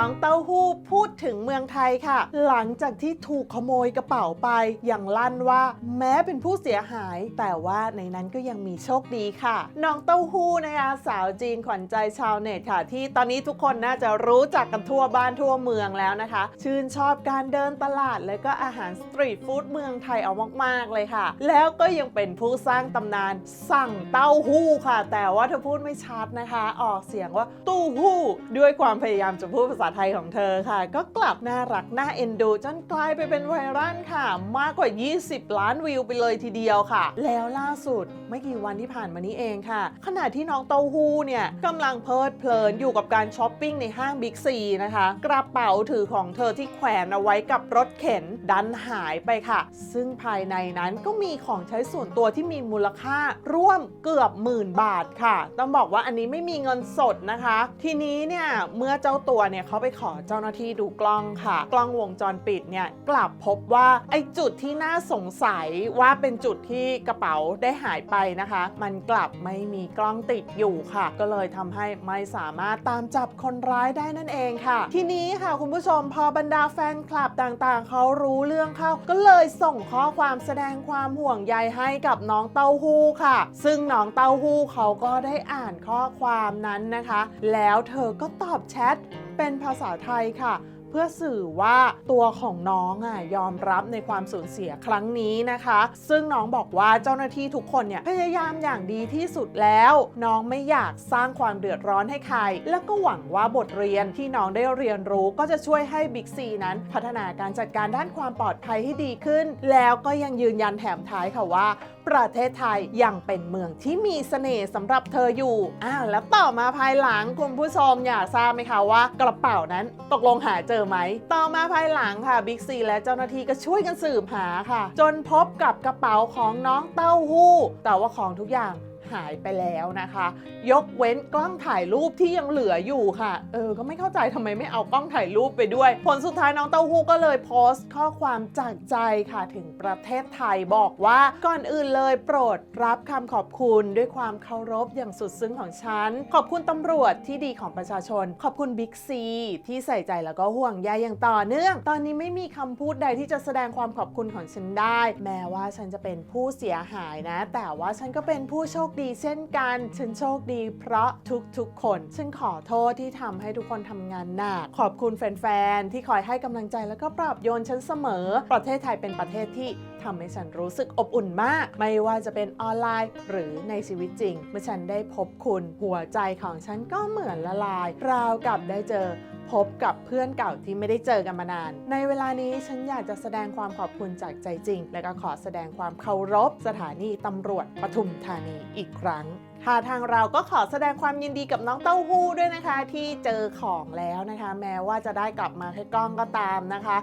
น้องเต้าหู้พูดถึงเมืองไทยค่ะ หลังจากที่ถูกขโมยกระเป๋าไปอย่างลั่นว่า แม้เป็นผู้เสียหาย แต่ว่าในนั้นก็ยังมีโชคดีค่ะ น้องเต้าหู้นะคะสาวจีนขวัญใจชาวเน็ตค่ะ ที่ตอนนี้ทุกคนน่าจะรู้จักกันทั่วบ้านทั่วเมืองแล้วนะคะ ชื่นชอบการเดินตลาด และก็อาหารสตรีทฟู้ดเมืองไทยเอามากๆเลยค่ะ แล้วก็ยังเป็นผู้สร้างตำนานสั่งเต้าหู้ค่ะ แต่ว่าเธอพูดไม่ชัดนะคะ ออกเสียงว่าตู้หู้ด้วยความพยายามจะพูดภาษาไทยของเธอค่ะ ก็กลับน่ารักน่าเอ็นดู จนกลายไปเป็นไวรัลค่ะ มากกว่า 20 ล้านวิวไปเลยทีเดียวค่ะ แล้วล่าสุดไม่กี่วันที่ผ่านมานี้เองค่ะ ขณะที่น้องเต้าหู้เนี่ยกำลังเพลิดเพลินอยู่กับการช้อปปิ้งในห้างบิ๊กซีนะคะ กระเป๋าถือของเธอที่แขวนเอาไว้กับรถเข็นดันหายไปค่ะ ซึ่งภายในนั้นก็มีของใช้ส่วนตัวที่มีมูลค่าร่วมเกือบหมื่นบาทค่ะ ต้องบอกว่าอันนี้ไม่มีเงินสดนะคะ ทีนี้เนี่ยเมื่อเจ้าตัวเนี่ยเขาไปขอเจ้าหน้าที่ดูกล้องค่ะ กล้องวงจรปิดเนี่ยกลับพบว่าไอ้จุดที่น่าสงสัยว่าเป็นจุดที่กระเป๋าได้หายไปนะคะ มันกลับไม่มีกล้องติดอยู่ค่ะ ก็เลยทำให้ไม่สามารถตามจับคนร้ายได้นั่นเองค่ะ ทีนี้ค่ะคุณผู้ชมพอบรรดาแฟนคลับต่างๆ เขารู้เรื่องเข้า ก็เลยส่งข้อความแสดงความห่วงใยให้กับน้องเต้าหู้ค่ะ ซึ่งน้องเต้าหู้เขาก็ได้อ่านข้อความนั้นนะคะ แล้วเธอก็ตอบแชท เป็นภาษาไทยค่ะ เพื่อสื่อว่าตัวของน้องอะยอมรับในความสูญเสียครั้งนี้นะคะ ซึ่งน้องบอกว่าเจ้าหน้าที่ทุกคนเนี่ยพยายามอย่างดีที่สุดแล้ว น้องไม่อยากสร้างความเดือดร้อนให้ใคร แล้วก็หวังว่าบทเรียนที่น้องได้เรียนรู้ก็จะช่วยให้บิ๊กซีนั้น พัฒนาการจัดการด้านความปลอดภัยให้ดีขึ้น แล้วก็ยังยืนยันแถมท้ายค่ะว่า ประเทศไทยยังเป็นเมืองที่มีเสน่ห์สำหรับเธออยู่อ้าวแล้วต่อมาภายหลังคุณผู้ชมอยากทราบไหมคะว่า กระเป๋านั้นตกลงหาเจอไหม ต่อมาภายหลังค่ะบิ๊กซีและเจ้าหน้าที่ก็ช่วยกันสืบหาค่ะ จนพบกับกระเป๋าของน้องเต้าหู้ แต่ว่าของทุกอย่าง หายไปแล้วนะคะ ยกเว้นกล้องถ่ายรูปที่ยังเหลืออยู่ค่ะ เออ ก็ไม่เข้าใจทำไมไม่เอากล้องถ่ายรูปไปด้วย ผลสุดท้ายน้องเต้าหู้ก็เลยโพสต์ข้อความจากใจค่ะถึงประเทศไทยบอกว่าก่อนอื่นเลยโปรดรับคำขอบคุณด้วยความเคารพอย่างสุดซึ้งของฉัน ขอบคุณตำรวจที่ดีของประชาชน ขอบคุณบิ๊กซีที่ใส่ใจแล้วก็ห่วงใยอย่างต่อเนื่อง ตอนนี้ไม่มีคำพูดใดที่จะแสดงความขอบคุณของฉันได้ แม้ว่าฉันจะเป็นผู้เสียหายนะ แต่ว่าฉันก็เป็นผู้โชคคดีเช่นกัน ฉันโชคดีเพราะทุกๆคน ฉันขอโทษที่ทำให้ทุกคนทำงานหนัก ขอบคุณแฟนๆ ที่คอยให้กำลังใจแล้วก็ปลอบโยนฉันเสมอ ประเทศไทยเป็นประเทศที่ทำให้ฉันรู้สึกอบอุ่นมาก ไม่ว่าจะเป็นออนไลน์ หรือในชีวิตจริง เมื่อฉันได้พบคุณ หัวใจของฉันก็เหมือนละลาย ราวกับได้เจอ พบกับเพื่อนเก่าที่ไม่ได้เจอกันมานาน ในเวลานี้ฉันอยากจะแสดงความขอบคุณจากใจจริง และก็ขอแสดงความเคารพสถานีตำรวจปทุมธานีอีกครั้งค่ะทางเราก็ขอแสดงความยินดีกับน้องเต้าหู้ด้วยนะคะ ที่เจอของแล้วนะคะ แม้ว่าจะได้กลับมาแค่กล้องก็ตามนะคะ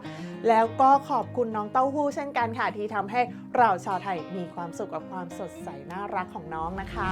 แล้วก็ขอบคุณน้องเต้าหู้เช่นกันค่ะ ที่ทำให้เราชาวไทยมีความสุขกับความสดใสน่ารักของน้องนะคะ